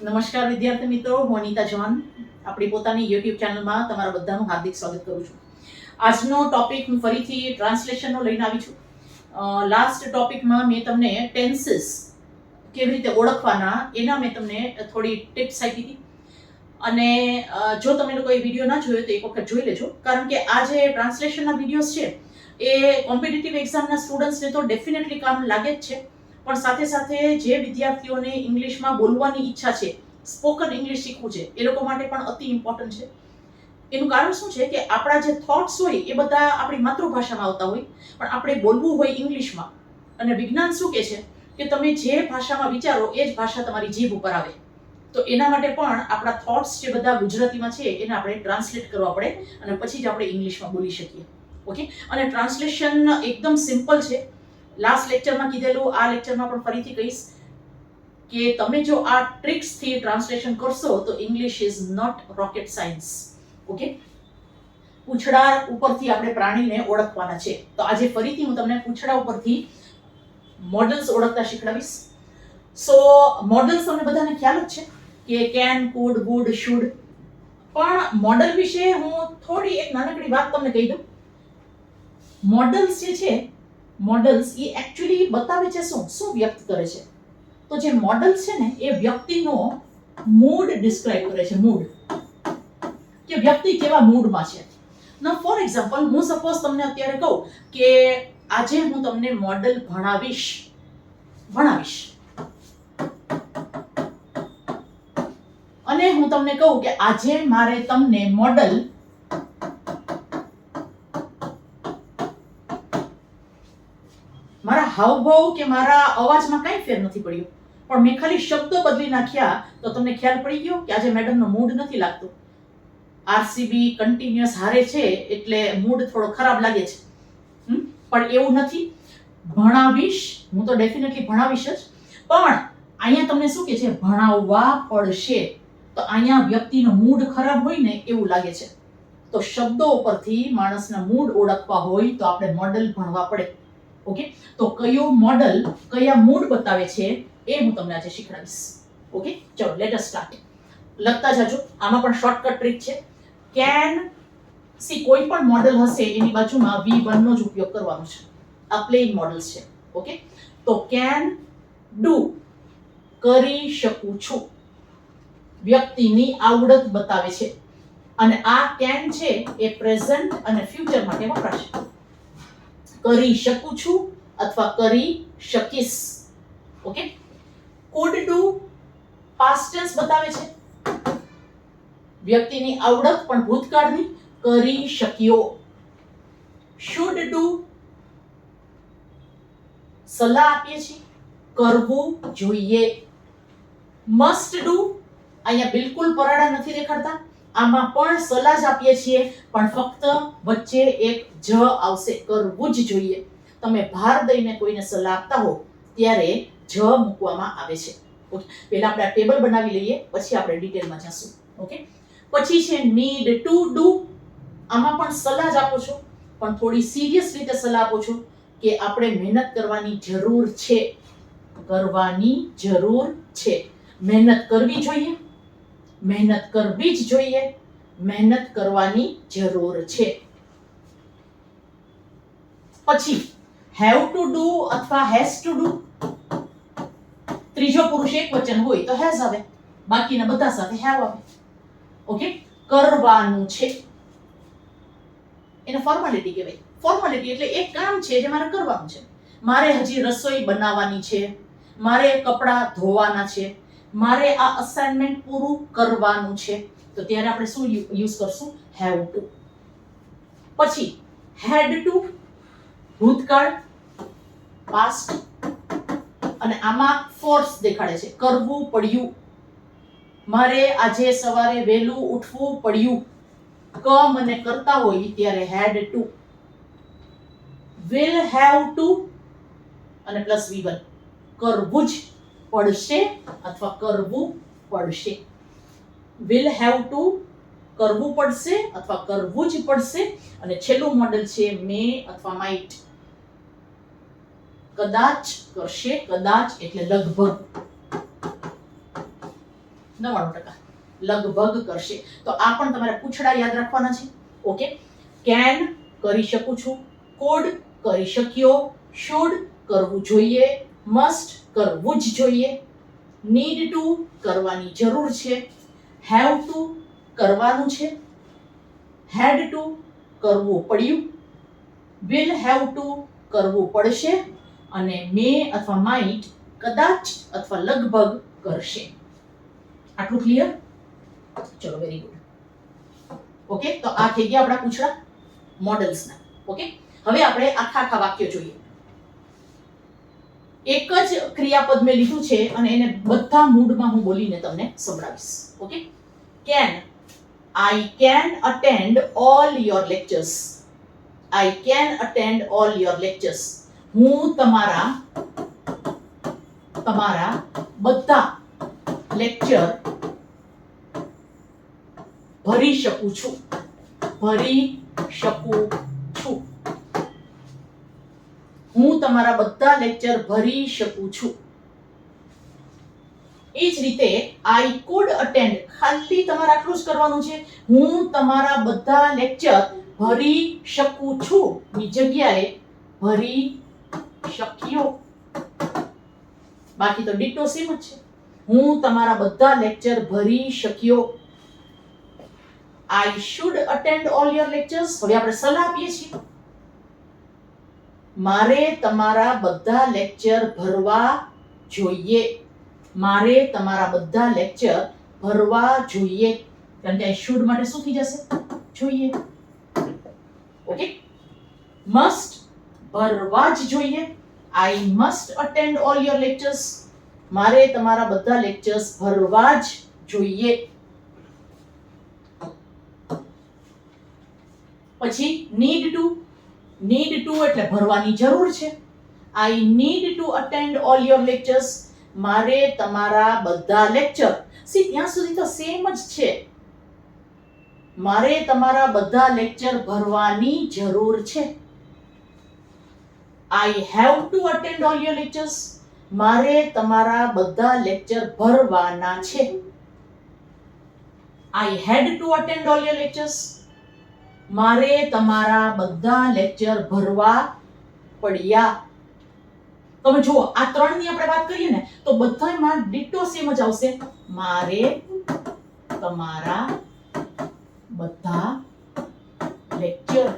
નમસ્કાર વિદ્યાર્થી મિત્રો, હું અનિતા જવાન આપણી પોતાની યુટ્યુબ ચેનલમાં તમારા બધાનું હાર્દિક સ્વાગત કરું છું. આજનો ટોપિક હું ફરીથી ટ્રાન્સલેશનનો લઈને આવી છું. લાસ્ટ ટોપિકમાં મેં તમને ટેન્સીસ કેવી રીતે ઓળખવાના એના મેં તમને થોડી ટિપ્સ આપી હતી. અને જો તમે લોકો એ વીડિયો ના જોયો તો એક વખત જોઈ લેજો. કારણ કે આ જે ટ્રાન્સલેશનના વિડીયોઝ છે, એ કોમ્પિટિટિવ એક્ઝામના સ્ટુડન્ટ્સને તો ડેફિનેટલી કામ લાગે જ છે. પણ સાથે સાથે જે વિદ્યાર્થીઓને ઇંગ્લિશમાં બોલવાની ઈચ્છા છે, સ્પોકન ઇંગ્લિશ શીખવું છે, એ લોકો માટે પણ અતિ ઇમ્પોર્ટન્ટ છે. એનું કારણ શું છે કે આપણા જે થોટ્સ હોય એ બધા આપણી માતૃભાષામાં આવતા હોય, પણ આપણે બોલવું હોય ઇંગ્લિશમાં. અને વિજ્ઞાન શું કહે છે કે તમે જે ભાષામાં વિચારો એ જ ભાષા તમારી જીભ ઉપર આવે. તો એના માટે પણ આપણા થોટ્સ જે બધા ગુજરાતીમાં છે એને આપણે ટ્રાન્સલેટ કરવા પડે અને પછી જ આપણે ઇંગ્લિશમાં બોલી શકીએ. ઓકે અને ટ્રાન્સલેશન એકદમ સિમ્પલ છે. લાસ્ટ લેક્ચરમાં કીધેલું, આ લેક્ચરમાં પણ ફરીથી કહીશ કે તમે જો આ ટ્રિક્સથી ટ્રાન્સલેશન કરશો, તો English is not rocket science okay પૂંછડા ઉપરથી આપણે પ્રાણીને ઓળખવાના છે. તો આજે ફરીથી હું તમને પૂંછડા ઉપરથી મોડલ્સ ઓળખતા શીખડાવીશ. સો મોડલ્સ તમને બધાને ખ્યાલ જ છે કે કેન કુડ વુડ શુડ પણ મોડલ વિશે હું થોડી એક નાનકડી વાત તમને કહી દઉં. મોડલ્સ જે છે મોડલ્સ એ એકચ્યુઅલી બતાવે છે શું? શું વ્યક્ત કરે છે? તો જે મોડલ છે ને, એ વ્યક્તિનો મૂડ ડિસ્ક્રાઇબ કરે છે મૂડ કે વ્યક્તિ કેવા મૂડમાં છે? ના ફોર એક્ઝામ્પલ હું સપોઝ તમને અત્યારે કહું કે આજે હું તમને મોડલ ભણાવીશ. ભણાવીશ. અને હું તમને કહું કે આજે મારે તમને મોડલ મારા હાવભાવ કે મારા અવાજમાં કાંઈ ફેર નથી પડ્યો. પણ મેં ખાલી શબ્દો બદલી નાખ્યા તો તમને ખ્યાલ પડી ગયો કે આજે મેડમનો મૂડ નથી લાગતો. આરસીબી કન્ટિન્યુઅસ હારે છે એટલે મૂડ થોડો ખરાબ લાગે છે? પણ એવું નથી. ભણાવીશ, હું તો ડેફિનેટલી ભણાવીશ જ. પણ અહીંયા તમને શું કે છે? ભણાવવા પડશે. તો અહીંયા વ્યક્તિનો મૂડ ખરાબ હોય ને એવું લાગે છે. તો શબ્દો ઉપરથી માણસના મૂડ ઓળખવા હોય તો આપણે મોડલ ભણવા પડે. ઓકે તો કયો મોડલ કયા મૂડ બતાવે છે એ હું તમને આજે શીખવાડીશ. ઓકે ચલો લેટ અસ સ્ટાર્ટ લખતા જાજો. આમાં પણ શોર્ટકટ ટ્રીક છે. કેન સી કોઈ પણ મોડલ હશે, એની બાજુમાં વી નો જ ઉપયોગ કરવાનો છે. આ પ્લેન મોડલ છે. ઓકે તો કેન ડુ કરી શકું છું. વ્યક્તિની આવડત બતાવે છે. અને આ કેન છે એ પ્રેઝન્ટ અને ફ્યુચર માટે વપરાશે. કરી શકું છું અથવા કરી શકીશ. Okay could do past tense બતાવે છે. વ્યક્તિની આવડત પણ ભૂતકાળની કરી શક્યો. શુડ ડુ સલાહ આપીએ છીએ. કરવું જોઈએ. મસ્ટ ડુ અહીંયા બિલકુલ પરાડા નથી દેખાડતા. આમાં પણ સલાહ જ આપીએ છીએ, પણ ફક્ત વચ્ચે એક જ આવશે, કરવું જ જોઈએ. તમે ભાર દઈને કોઈને સલાહ આપતા હો, ત્યારે જ મૂકવામાં આવે છે. ઓકે, પહેલા આપણે ટેબલ બનાવી લઈએ, પછી આપણે ડિટેલમાં જશું. ઓકે, પછી છે નીડ ટુ ડુ આમાં પણ સલાહ જ આપો છો, પણ થોડી સિરિયસ રીતે સલાહ આપો છો કે આપણે મહેનત કરવાની જરૂર છે. કરવાની જરૂર છે. મહેનત કરવી જોઈએ મહેનત કરવી જ જોઈએ. મહેનત કરવાની જરૂર છે. પછી હેવ ટુ ડુ અથવા હેઝ ટુ ડુ ત્રીજો પુરુષ એક વચન હોય તો હેઝ આવે. બાકીના બધા સાથે હેવ આવે. ઓકે કરવાનું છે. એને ફોર્માલિટી કહેવાય. ફોર્માલિટી એટલે એક કામ છે જે મારે કરવાનું છે. મારે હજી રસોઈ બનાવવાની છે. મારે કપડાં ધોવાના છે. મારે આ અસાઇનમેન્ટ પૂરું કરવાનું છે. તો ત્યારે આપણે શું યુઝ કરશું? હેવ ટુ પછી હેડ ટુ ભૂતકાળ પાસ્ટ અને આમાં ફોર્સ દેખાડે છે. કરવું પડ્યું. મારે આજે સવારે વહેલું ઉઠવું પડ્યું. ક મને કરતા હોય ત્યારે had to will have to અને પ્લસ વી કરવું જ પડશે અથવા કરવું પડશે. વિલ હેવ ટુ કરવું પડશે અથવા કરવું જ પડશે. અને છેલ્લું મોડલ છે મે અથવા માઇટ કદાચ કરશે, કદાચ એટલે લગભગ. નવ્વાણું ટકા. લગભગ કરશે. તો આ પણ તમારે પૂછડા યાદ રાખવાના છે. ઓકે? કેન કરી શકું છું. કોડ કરી શક્યો. શુડ કરવું જોઈએ. મસ્ટ કરવું જ જોઈએ. નીડ ટુ કરવાની જરૂર છે. હેવ ટુ કરવાનું છે. હેડ ટુ કરવું પડ્યું. વિલ હેવ ટુ કરવું પડશે અને મે અથવા માઇટ કદાચ અથવા લગભગ કરશે. આટલું ક્લિયર ચલો વેરી ગુડ ઓકે તો આ થઈ ગયા આપણા પૂછડા મોડલ્સના ઓકે હવે આપણે આખા આખા વાક્ય જોઈએ. એક જ ક્રિયાપદ મેં લીધું છે અને એને બધા મૂડમાં હું બોલીને તમને સંભળાવીશ. Okay can I can attend all your lectures I can attend all your lectures હું તમારા તમારા બધા લેક્ચર ભરી શકું છું. ભરી શકું હું તમારા બધા લેક્ચર ભરી શકું છું. એ જ રીતે આઈ કુડ અટેન્ડ ખાલી તમારે આટલું જ કરવાનું છે. હું તમારા બધા લેક્ચર ભરી શકું છું. ની જગ્યાએ ભરી શક્યો. બાકી તો ડિટો સેમ જ છે. હું તમારા બધા લેક્ચર ભરી શક્યો. I should attend all your lectures હવે આપણે સલાહ આપીએ છીએ. મારે તમારા બધા લેક્ચર ભરવા જોઈએ. મારે તમારા બધા લેક્ચર ભરવા જોઈએ. કારણ કે શુડ માટે શું થઈ જશે? જોઈએ. ઓકે મસ્ટ ભરવા જ જોઈએ. I must attend all your lectures મારે તમારા બધા લેક્ચર્સ ભરવા જ જોઈએ. પછી નીડ ટુ નીડ ટુ એટલે ભરવાની જરૂર છે. I need to attend all your lectures મારે તમારા બધા લેક્ચર સી ત્યાં સુધી તો સેમ જ છે. મારે તમારા બધા લેક્ચર ભરવાની જરૂર છે. I have to attend all your lectures મારે તમારા બધા લેક્ચર ભરવાના છે. I had to attend all your lectures મારે તમારા બધા લેક્ચર ભરવા પડ્યા. તમે જુઓ, આ ત્રણની આપણે વાત કરીએ ને, તો બધામાં ડિટો સેમ જ આવશે. મારે તમારા બધા લેક્ચર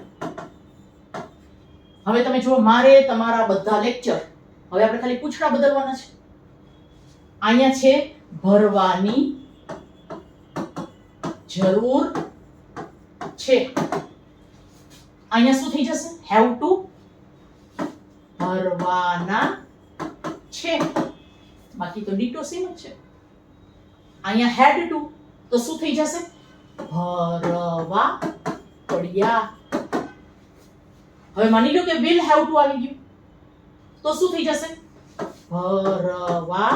હવે તમે જુઓ, મારે તમારા બધા લેક્ચર હવે આપણે ખાલી પૂછડા બદલવાના છે. અહીંયા છે ભરવાની જરૂર છે. અહીંયા શું થઈ જશે? હેવ ટુ ભરવાના છે. બાકી તો ડીટો સેમ જ છે. અહીંયા હેડ ટુ તો શું થઈ જશે? ભરવા પડ્યા. હવે માની લો કે વિલ હેવ ટુ આવી ગયું. તો શું થઈ જશે? ભરવા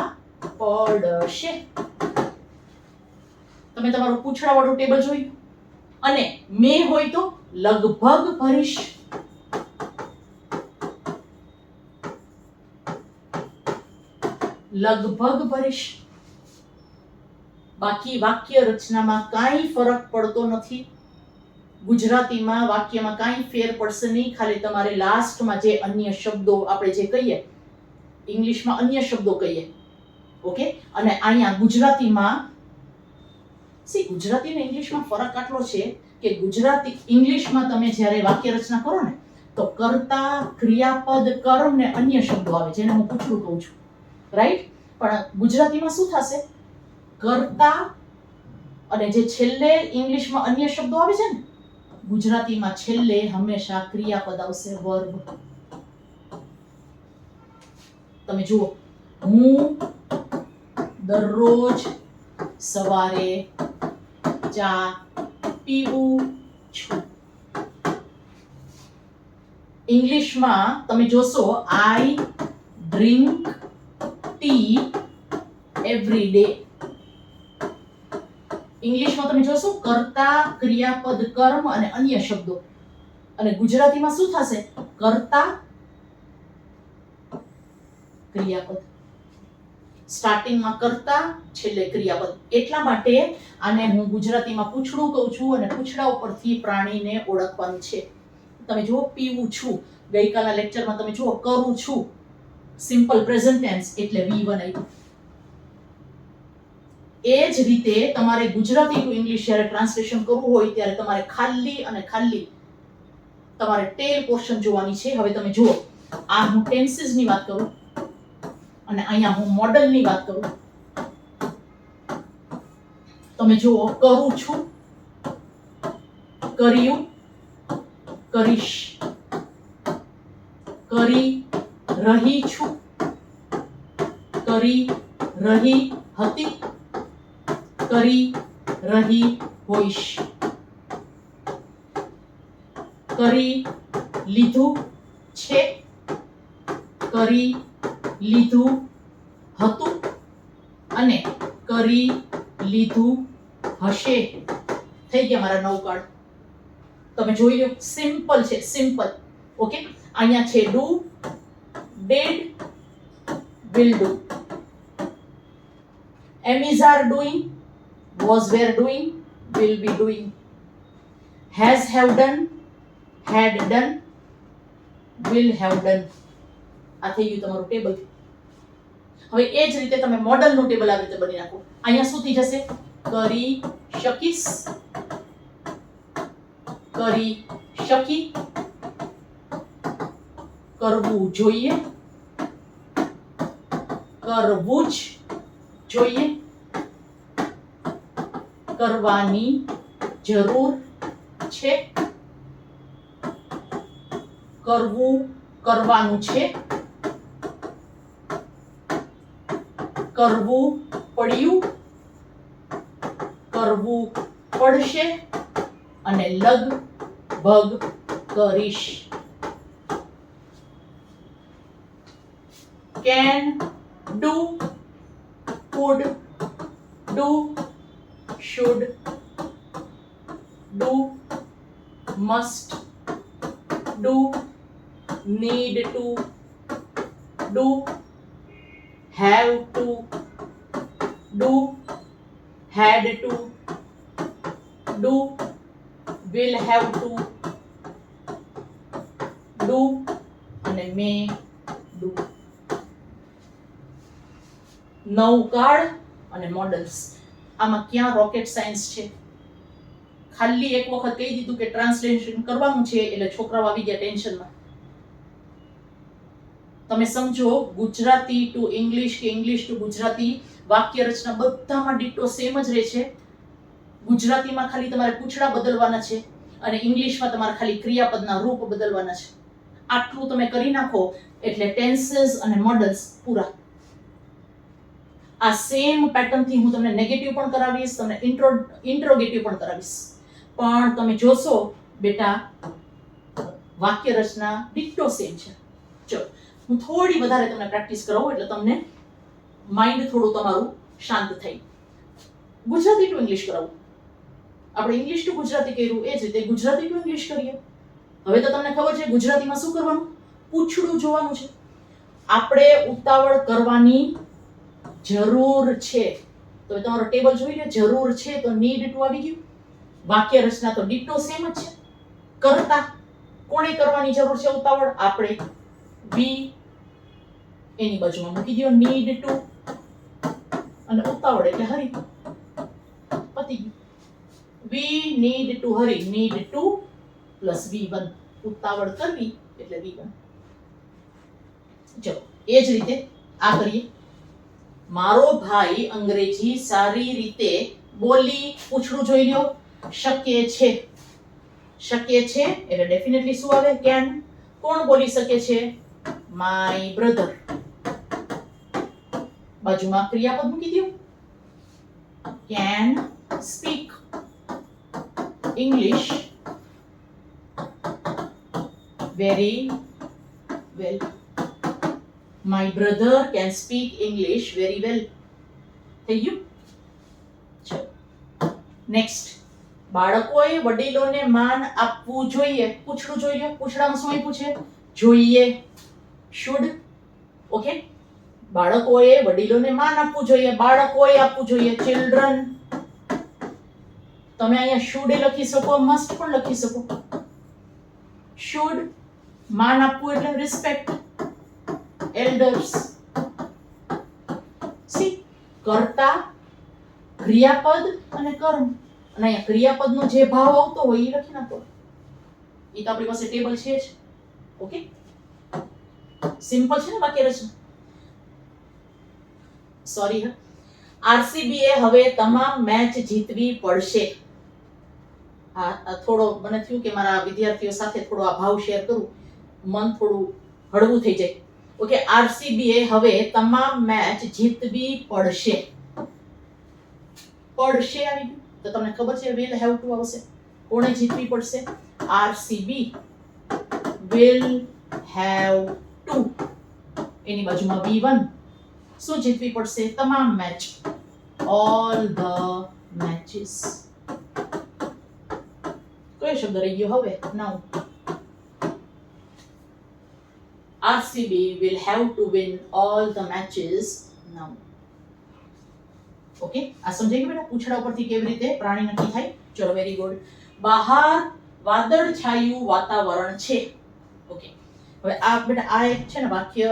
પડશે. તમે તમારું પૂછડા વાળું ટેબલ જોયું? અને મે હોય તો લગભગ ભરીશ. લગભગ ભરીશ. બાકી વાક્ય રચનામાં કાંઈ ફરક પડતો નથી. ગુજરાતીમાં વાક્યમાં કાંઈ ફેર પડશે નહીં, ખાલી તમારે લાસ્ટમાં જે અન્ય શબ્દો આપણે જે કહીએ, ઇંગ્લિશમાં અન્ય શબ્દો કહીએ. ઓકે? અને અહીંયા ગુજરાતીમાં સી ગુજરાતી ઇંગ્લિશમાં ફરક આટલો છે કે ગુજરાતી ઇંગ્લિશમાં તમે જ્યારે વાક્ય રચના કરો ને, તો કર્તા, ક્રિયાપદ, કર્મ ને અન્ય શબ્દો આવે જેને હું પૂછડું કહું છું. રાઈટ પણ ગુજરાતીમાં શું થશે? કર્તા અને જે છેલ્લે ઇંગ્લિશમાં અન્ય શબ્દો આવે છે ને, ગુજરાતીમાં છેલ્લે હંમેશા ક્રિયાપદ આવશે વર્બ તમે જુઓ. હું દરરોજ સવારે ચા પીવું છું ઇંગ્લિશમાં તમે જોશો, I drink tea every day. ઇંગ્લિશમાં તમે જોશો, કર્તા ક્રિયાપદ કર્મ અને અન્ય શબ્દો. અને ગુજરાતીમાં શું થશે? કર્તા ક્રિયાપદ સ્ટાર્ટિંગમાં કરતા, છેલ્લે ક્રિયાપદ. એટલા માટે આને હું ગુજરાતીમાં પૂછડું કહું છું અને પૂછડા ઉપરથી પ્રાણીને ઓળખવાનું છે. તમે જુઓ, પીવું છું. ગઈકાલના લેક્ચરમાં તમે જુઓ, કરું છું. સિમ્પલ પ્રેઝન્ટ ટેન્સ એટલે વી બનાવ્યું. એ જ રીતે તમારે ગુજરાતી ટુ ઇંગ્લિશ જ્યારે ટ્રાન્સલેશન કરવું હોય ત્યારે તમારે ખાલી અને ખાલી તમારે ટેલ પોર્શન જોવાની છે. હવે તમે જુઓ, આ હું ટેન્સીસની વાત કરું. અને અહીંયા હું મોડલની વાત કરું. તમે જુઓ, કરું છું, કર્યું, કરીશ, કરી રહી છું, કરી રહી હતી, કરી રહી હોઈશ, કરી લીધું છે, કરી લીધું હતું અને કરી લીધું હશે. થઈ ગયા મારા નવ કાર્ડ તમે જોઈ લો સિમ્પલ છે સિમ્પલ ઓકે અહીંયા છે do did will do am is are doing was were doing will be doing. Has have done, had done, will have done. આ થઈ ગયું તમારું ટેબલ હવે એ જ રીતે તમે મોડલનું ટેબલ આવી રીતે બની નાખો. અહીંયા શું થઈ જશે? કરી શકીશ. કરી શકી. કરવું જોઈએ. કરવું જ જોઈએ. કરવાની જરૂર છે. કરવું કરવાનું છે. કરવું પડ્યું, કરવું પડશે અને લગભગ કરીશ. Can do could do should do must do need to do have to do, had to do, will have to do, અને મે નવ કાર્ડ અને મોડલ્સ આમાં ક્યાં રોકેટ સાયન્સ છે? ખાલી એક વખત કહી દીધું કે ટ્રાન્સલેશન કરવાનું છે, એટલે છોકરાઓ આવી ગયા ટેન્શનમાં તમે સમજો, ગુજરાતી ટુ ઇંગ્લિશ કે ઇંગ્લિશ ટુ ગુજરાતી વાક્ય રચના બધામાં ડિટો સેમ જ રહે છે. ગુજરાતીમાં ખાલી તમારે પૂછડા બદલવાના છે અને ઇંગ્લિશમાં તમારે ખાલી ક્રિયાપદના રૂપ બદલવાના છે. આટલું તમે કરી નાખો એટલે ટેન્સીસ અને મોડલ્સ પૂરા. આ સેમ પેટર્નથી હું તમને નેગેટિવ પણ કરાવીશ, તમને ઇન્ટ્રો ઇન્ટ્રોગેટિવ પણ કરાવીશ. પણ તમે જોશો, બેટા વાક્ય રચના ડિક્ટો સેમ છે. ચલો હું થોડી વધારે તમને પ્રેક્ટિસ કરાવું એટલે તમને માઇન્ડ થોડું તમારું શાંત થઈ. ગુજરાતી ટુ ઇંગ્લિશ કરાવું. આપણે ઇંગ્લિશ ટુ ગુજરાતી કર્યું, એ જ રીતે ગુજરાતી ટુ ઇંગ્લિશ કરીએ. હવે તો તમને ખબર છે ગુજરાતીમાં શું કરવાનું? પૂછડું જોવાનું છે. આપણે ઉતાવળ કરવાની જરૂર છે. તો તમારો ટેબલ જોઈ લે, જરૂર છે તો નીડ ટુ આવી ગયું. વાક્ય રચના તો ડીટો સેમ જ છે. કરતા કોણે કરવાની જરૂર છે ઉતાવળ? આપણે વી એની બાજુમાં મૂકી દો નીડ ટુ અને ઉતાવળ એટલે હરી. પતી ગયું. We need to hurry need to plus V one ઉતાવળ કરવી એટલે વી વન ચલો, એ જ રીતે આ કરીએ. મારો ભાઈ અંગ્રેજી સારી રીતે બોલી પૂછડું જોઈ લ્યો. શકે છે. શકે છે એટલે ડેફિનેટલી શું આવે? કેન કોણ બોલી શકે છે? માય બ્રધર બાજુમાં ક્રિયાપદ મૂકી દો can speak English very well my brother can speak English very well થઈ ગયું ચલો નેક્સ્ટ બાળકોએ વડીલોને માન આપવું જોઈએ પૂછડું જોઈએ પૂછડામાં શું આપ્યું છે જોઈએ શુડ ઓકે બાળકોએ વડીલોને માન આપવું જોઈએ, બાળકોએ આપવું જોઈએ ચિલ્ડ્રન તમે અહીંયા શુડ લખી શકો મસ્ટ પણ લખી શકો. શુડ માન આપવું એટલે રિસ્પેક્ટ એલ્ડર્સ સી કર્તા, ક્રિયાપદ અને કર્મ. અને અહીંયા ક્રિયાપદનો જે ભાવ આવતો હોય એ લખી નાખો. એ તો આપણી પાસે ટેબલ છે જ ઓકે સિમ્પલ છે ને વાક્ય રચના સોરી હા. આરસીબી એ હવે તમામ મેચ જીતવી પડશે. હા થોડો મને થયું કે મારા વિદ્યાર્થીઓ સાથે થોડો આ ભાવ શેર કરું. મન થોડું હળવું થઈ જાય. ઓકે આરસીબી એ હવે તમામ મેચ જીતવી પડશે. પડશે આવી તો તમને ખબર છે વિલ હેવ ટુ આવશે. કોણે જીતવી પડશે? આરસીબી વિલ હેવ ટુ એની બાજુમાં વી શું જીતવી પડશે? તમામ મેચ ઓલ ધ મેચીસ કયો શબ્દ રહી ગયો હવે? Now RCB will have to win all the matches now okay આ સમજાઈ ગયું બેટા? પૂછડા ઉપરથી કેવી રીતે પ્રાણી નક્કી થાય? ચલો વેરી ગુડ બહાર વાદળ છાયું વાતાવરણ છે. ઓકે હવે આ બેટા આ એક છે ને વાક્ય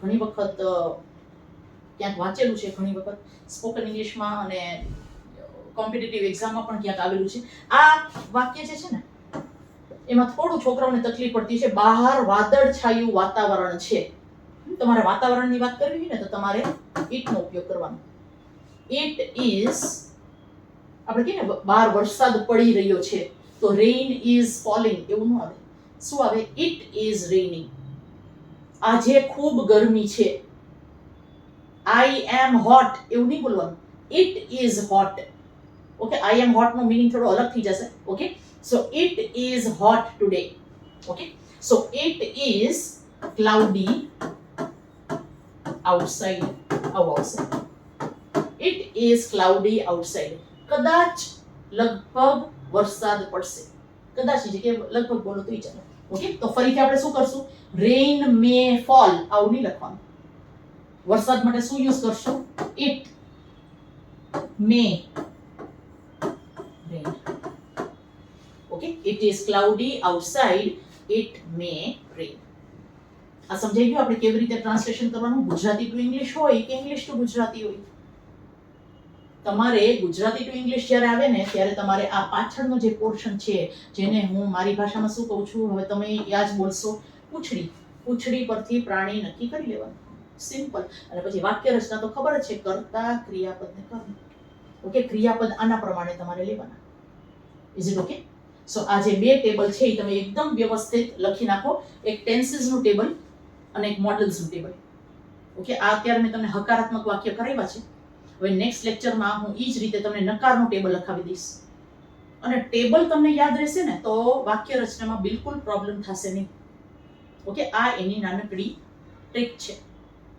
ઘણી વખત ક્યાંક વાંચેલું છે ઘણી વખત. સ્પોકન ઇંગ્લિશમાં અને કોમ્પિટિટિવ એક્ઝામમાં પણ ક્યાંક આવેલું છે. આ વાક્ય જે છે ને, એમાં થોડું છોકરાઓને તકલીફ પડતી છે. બહાર વાદળ છાયું વાતાવરણ છે. તમારે વાતાવરણની વાત કરવી હોય ને, તો તમારે ઇટનો ઉપયોગ કરવાનો. ઇટ ઇઝ આપણે કહીએ ને, બહાર વરસાદ પડી રહ્યો છે, તો રેઇન ઇઝ ફોલિંગ એવું ન આવે. શું આવે ઇટ ઇઝ રેઇનિંગ આજે ખૂબ ગરમી છે. આઈ એમ હોટ એવું નહીં બોલવાનું. It is hot okay I am hot no meaning થોડો અલગ થઈ જશે. Okay so it is hot today okay so it is cloudy outside આવું આવશે ઇટ ઇઝ ક્લાઉડી આઉટસાઇડ કદાચ લગભગ વરસાદ પડશે. કદાચની જગ્યાએ લગભગ બોલો તો ચાલે. ઓકે તો ફરીથી આપણે શું કરશું? રેઇન મે ફોલ આવું નહીં લખવાનું. વરસાદ માટે શું યુઝ કરશું? It may rain okay it is cloudy outside it may rain આ સમજાઈ ગયું? આપણે કેવી રીતે ટ્રાન્સલેશન કરવાનું? ગુજરાતી ટુ ઇંગ્લિશ હોય કે ઇંગ્લિશ ટુ ગુજરાતી હોય? તમારે ગુજરાતી ટુ ઇંગ્લિશ જ્યારે આવે ને, ત્યારે તમારે આ પાછળનો જે પોર્શન છે, જેને હું મારી ભાષામાં શું કહું છું, હવે તમે યાદ બોલશો. પૂંછડી. પૂંછડી પરથી પ્રાણી નક્કી કરી લેવાનું. સિમ્પલ અને પછી વાક્ય રચના તો ખબર જ છે, કરતા ક્રિયાપદ ને કર્મ. ઓકે ક્રિયાપદ આના પ્રમાણે તમારે લેવાના. ઇઝ ઇટ ઓકે સો આ જે બે ટેબલ છે, એ તમે એકદમ વ્યવસ્થિત લખી નાખો. એક ટેન્સીસનું ટેબલ અને એક મોડલ્સનું ટેબલ ઓકે આ અત્યારે મેં તમને હકારાત્મક વાક્ય કરાવ્યા છે. હવે નેક્સ્ટ લેક્ચરમાં હું એ જ રીતે તમને નકારનું ટેબલ લખાવી દઈશ. અને ટેબલ તમને યાદ રહેશે ને, તો વાક્ય રચનામાં બિલકુલ પ્રોબ્લેમ થશે નહીં. ઓકે, આ એની નાનકડી ટ્રીક છે.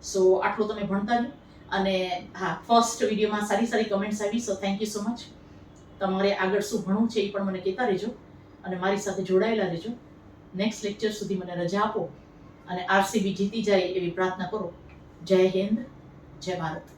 સો આટલું તમે ભણતા રહ્યો. અને હા ફર્સ્ટ વિડીયોમાં સારી સારી કમેન્ટ્સ આવી so thank you so much તમારે આગળ શું ભણવું છે એ પણ મને કહેતા રહેજો. અને મારી સાથે જોડાયેલા રહેજો. નેક્સ્ટ લેક્ચર સુધી મને રજા આપો. અને આરસીબી જીતી જાય એવી પ્રાર્થના કરો. જય હિન્દ, જય ભારત.